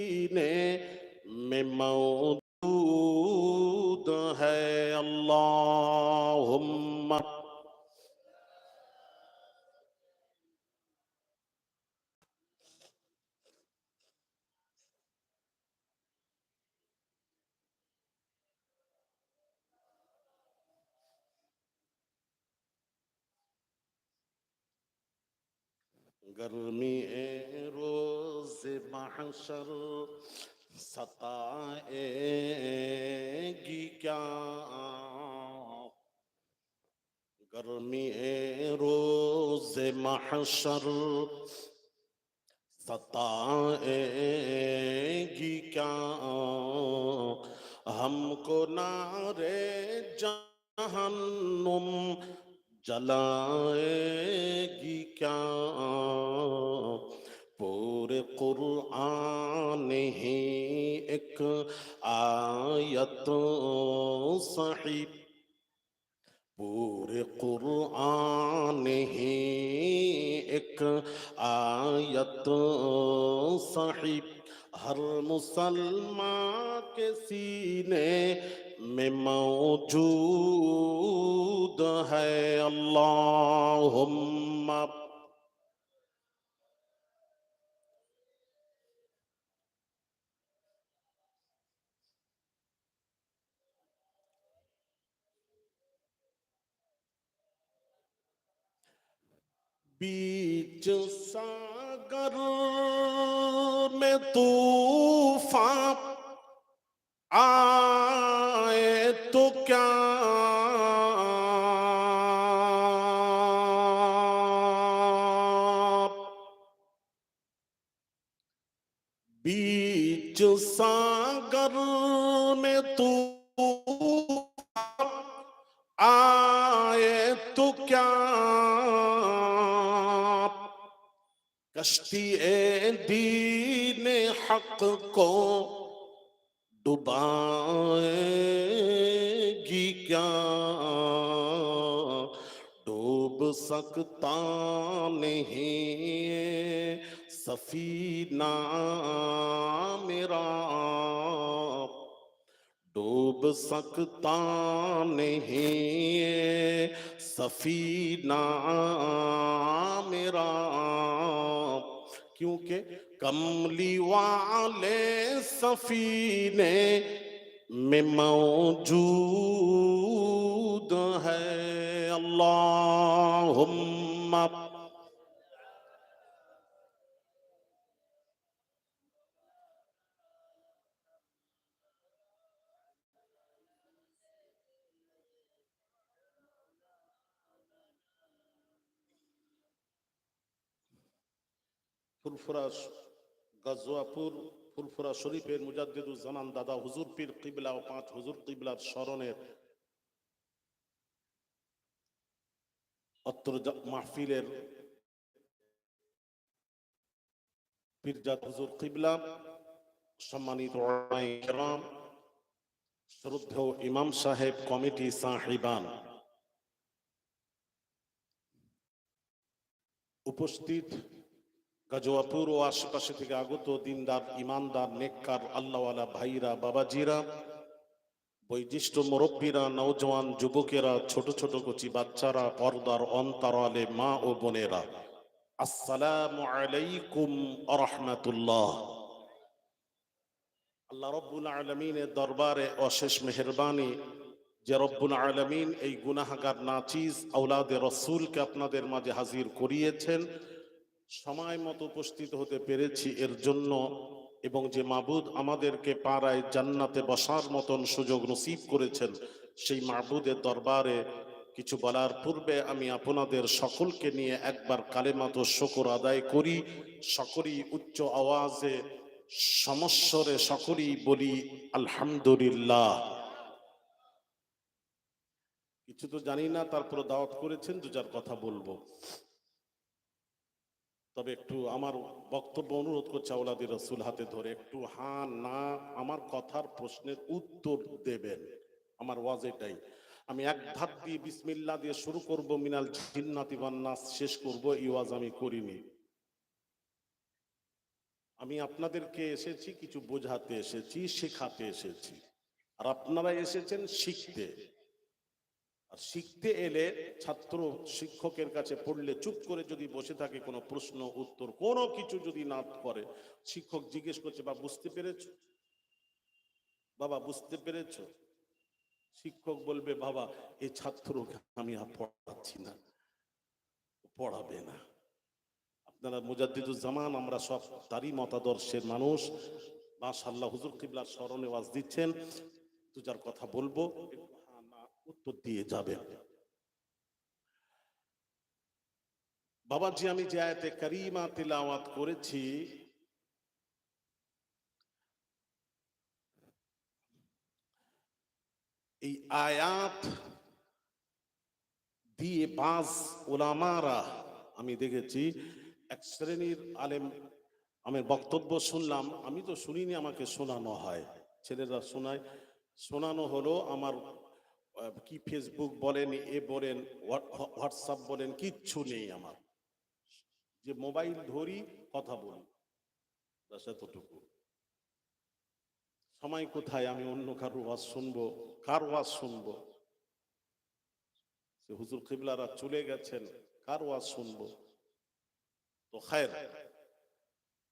میں موجود ہے اللہم گرمی اے رو روزے محشر ستائے گی کیا گرمی روز محشر ستائے گی کیا ہم کو نارے جہنم جلائے گی کیا نور قرآن ہی ایک آیت صحیح پورے قرآن ہی ایک آیت صحیح ہر مسلمان کے سینے میں موجود ہے اللہم बीच सागर में तूफान आए तो क्या बीच सागर में तू आए तो क्या कश्ती ए दीन हक को डुबाएगी क्या? डूब सकता नहीं सफीना मेरा। डूब सकता नहीं सफीना मेरा। क्योंकि कमली वाले सफीने में मौजूद है। अल्लाहुम्मा ফুলফুরা গজওয়াপুর ফুলফুরা শরীফের মুজাদ্দিদুল জামান দাদা, হুজুর পীর কিবলা ও পাঁচ হুজুর কিবলার স্মরণের অত্র মাহফিলের পীরজাত হুজুর কিবলা, সম্মানিত শ্রদ্ধেয় ইমাম সাহেব, কমিটি সাহিবান উপস্থিত গাজোয়াপুর ও আশেপাশে থেকে আগত দিনদার, ইমানদার, নেককার, আল্লাহওয়ালা ভাইরা, বাবাজিরা বৈশিষ্ট্য মুরব্বীরা নৌজওয়ান যুবকেরা, ছোট ছোট কচি বাচ্চারা, পর্দার অন্তরালে মা ও বোনেরা, আসসালামু আলাইকুম আরহামাতুল্লাহ আল্লাহ রব্বুল আলমিনের দরবারে অশেষ মেহরবানি। যে রব্বুল আলমিন এই গুনাহাগার নাচিজ আউলাদে রসুলকে আপনাদের মাঝে হাজির করিয়েছেন। সময় মতো উপস্থিত হতে পেরেছি এর জন্য এবং যে মাবুদ আমাদেরকে পাড়ায় জান্নাতে বসার মতন সুযোগ নসিব করেছেন, সেই মাবুদের দরবারে কিছু বলার পূর্বে আমি আপনাদের সকলকে নিয়ে একবার কালে কালেমাতো শকর আদায় করি। সকলেই উচ্চ আওয়াজে, সমস্বরে সকলেই বলি, আলহামদুলিল্লাহ। কিছু তো জানি না তারপরে দাওয়াত করেছেন, দু চার কথা বলব। তবে একটু আমার বক্তব্য অনুরোধ করছে আওলাদি রসুল হাতে ধরে, একটু হ্যাঁ না আমার কথার প্রশ্নের উত্তর দেবেন। আমার ওয়াজ এটাই। আমি এক ধাপ দিয়ে বিসমিল্লা দিয়ে শুরু করব, মিনাল জিন্নাতি বান্নাস শেষ করব, এই ওয়াজ আমি করিনি। আমি আপনাদেরকে এসেছি, কিছু বোঝাতে এসেছি, শেখাতে এসেছি। আর আপনারা এসেছেন শিখতে। আর শিখতে এলে ছাত্র শিক্ষকের কাছে পড়লে চুপ করে যদি বসে থাকে, কোনো প্রশ্ন, উত্তর, কোনো কিছু যদি না করে শিক্ষক জিজ্ঞেস করছে বা বুঝতে পেরেছ? বাবা, বুঝতে পেরেছ? শিক্ষক বলবে, বাবা এই ছাত্রকে আমি আর পড়াচ্ছি না পড়াবে না। আপনারা মুজাদ্দিদুজ্জামান আমরা সব তারই মতাদর্শের মানুষ। মাশাল্লাহ হুজুর কিবলার স্মরণে ওয়াজ দিচ্ছেন। তু যার কথা বলব উত্তর দিয়ে যাবেন বাবাজি, আমি যে আয়াতে তিলাওয়াত করেছি, এই আয়াত দিয়ে বাজ ওলামারা, আমি দেখেছি, এক শ্রেণির আলেম, আমি বক্তব্য শুনলাম, আমি তো শুনিনি আমাকে শোনানো হয়। ছেলেরা শোনায়, শোনানো হলো আমার কি ফেসবুক বলেন, এ বলেন হোয়াটসঅ্যাপ বলেন, কিচ্ছু নেই আমার। যে মোবাইল ধরি, কথা বলি। ব্যাস এতটুকু। সময় কোথায়? আমি অন্য কারও ওয়াজ শুনব? কার ওয়াজ শুনব? হুজুর কিবলারা চলে গেছেন, কার ওয়াজ শুনব? তো খায়ের।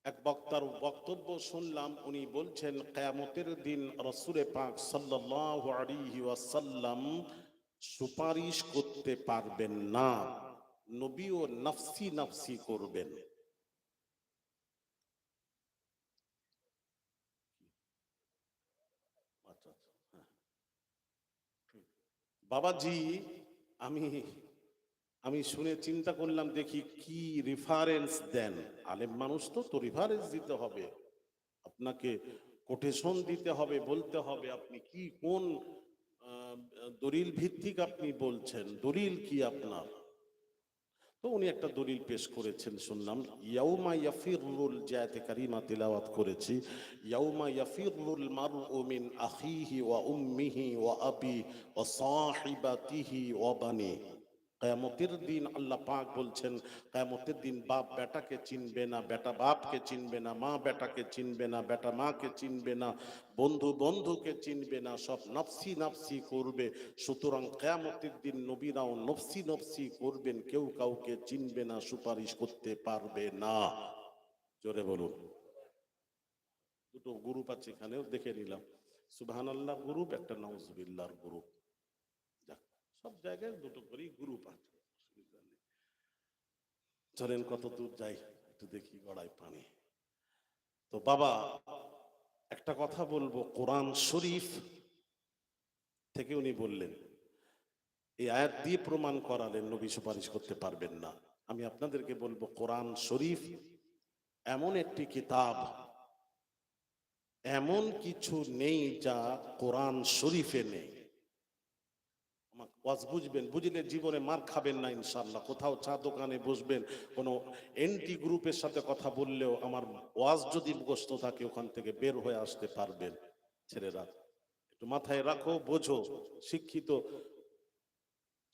এক বক্তার বক্তব্য শুনলাম, উনি বলছেন, কেয়ামতের দিন রসুরে পাক ওয়াসাল্লাম সুপারিশ করতে পারবেন না। নবীও নফসি নফসি করবেন। আচ্ছা আচ্ছা হ্যাঁ। বাবাজি, আমি আমি শুনে চিন্তা করলাম, দেখি কি রেফারেন্স দেন। আলেম মানুষ তো তো রেফারেন্স দিতে হবে। আপনাকে কোটেশন দিতে হবে, বলতে হবে আপনি কি, কোন দলিল ভিত্তিক আপনি বলছেন, দলিল কি আপনার? তো উনি একটা দলিল পেশ করেছেন, শুনলাম, ইয়াউমা ইয়াফিরুল জায়াতে কারিমা তিলাওয়াত করেছি, ইয়াউমা ইয়াফিরুল মারউ মিন আখিহি ওয়া উম্মিহি ওয়া আবি ওয়া সাহিবাতিহি ওয়া বানি। কিয়ামতের দিন আল্লাহ পাক বলছেন, কিয়ামতের দিন বাপ বেটাকে চিনবে না, বেটা বাপকে চিনবে না, মা বেটাকে চিনবে না, বেটা মাকে চিনবে না, বন্ধু বন্ধুকে চিনবে না, সব নফসি নফসি করবে। সুতরাং কেয়ামতের দিন নবীরাও নফসি নফসি করবেন, কেউ কাউকে চিনবে না, সুপারিশ করতে পারবে না। জোরে বলুন। দুটো গ্রুপ আছে এখানেও দেখে নিলাম। সুবহান আল্লাহ গ্রুপ একটা নাউজুবিল্লাহর গ্রুপ সব জায়গায় দুটো করেই গ্রুপ আছে অসুবিধা নেই চলেন কত দূর যাই, একটু দেখি গড়াই পানি। তো বাবা, একটা কথা বলব, কোরআন শরীফ থেকে উনি বললেন, এই আয়াত দিয়ে প্রমাণ করালেন, নবী সুপারিশ করতে পারবেন না। আমি আপনাদেরকে বলব, কোরআন শরীফ এমন একটি কিতাব, এমন কিছু নেই যা কোরআন শরীফে নেই। ওয়াজ বুঝবেন, বুঝলে জীবনে মার খাবেন না ইনশাল্লাহ কোথাও চা দোকানে বসবেন, কোনো এনটি গ্রুপের সাথে কথা বললেও আমার ওয়াজ যদি মুখস্থ থাকে, ওখান থেকে বের হয়ে আসতে পারবেন, ছেলেরা। একটু মাথায় রাখো, বোঝো, শিক্ষিত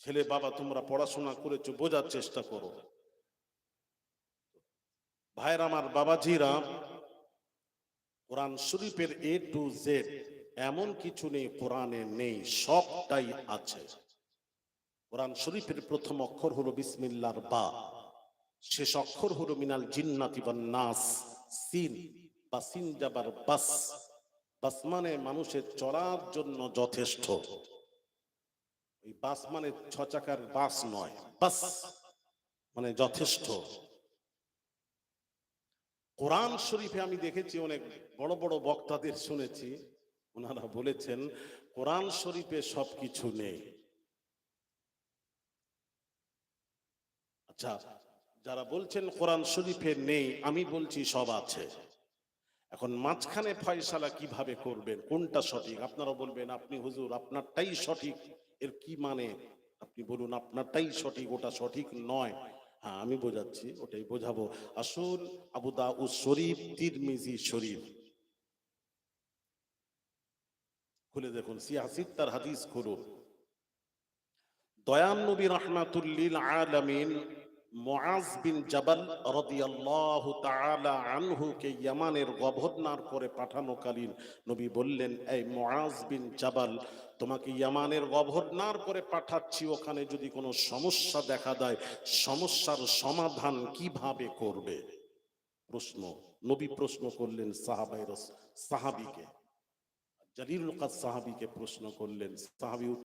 ছেলে বাবা, তোমরা পড়াশোনা করেছ, বোঝার চেষ্টা করো। ভাইয়ের আমার বাবাজিরা, কোরআন শরীফের এ টু জেড এমন কিছু নেই, কোরআনে নেই, সবটাই আছে। কোরআন শরীফের প্রথম অক্ষর হলো বিসমিল্লার বা। শেষ অক্ষর হলো মিনাল জিন্নাতি নাস, সিন বা সিন যাবার বাস। বাস মানে মানুষের চলার জন্য যথেষ্ট। ওই বাস মানে ছ চাকার বাস নয়, বাস মানে যথেষ্ট। কোরআন শরীফে আমি দেখেছি অনেক বড় বড় বক্তাদের শুনেছি, ওনারা বলেছেন, কোরআন শরীফে সবকিছু নেই। আচ্ছা যারা বলছেন কোরআন শরীফে নেই, আমি বলছি সব আছে। এখন মাঝখানে ফয়সালা কীভাবে করবেন? কোনটা সঠিক? আপনারা বলবেন, আপনি হুজুর, আপনারটাই সঠিক। এর কি মানে? আপনি বলুন, আপনারটাই সঠিক, ওটা সঠিক নয়। হ্যাঁ আমি বোঝাচ্ছি, ওটাই বোঝাবো। আসুন, আবু দাউদ শরীফ, তিরমিজি শরীফ। খুলে দেখুন সিয়াসিদ তার হাদিস খুলুন। দয়ান নবী রহমাতুল্লিল আলামিন মুআজ বিন জাবাল রাদিয়াল্লাহু তাআলা আনহুকে ইয়ামানের গভর্নর করে পাঠানোকালীন নবী বললেন, এই মুআজ বিন জাবাল, তোমাকে ইয়ামানের গভর্নর করে পাঠাচ্ছি, ওখানে যদি কোনো সমস্যা দেখা দেয়, সমস্যার সমাধান কীভাবে করবে? প্রশ্ন, নবী প্রশ্ন করলেন সাহাবাই সাহাবিকে। জালিলুল কাদ সাহাবিকে প্রশ্ন করলেন, সাহাবি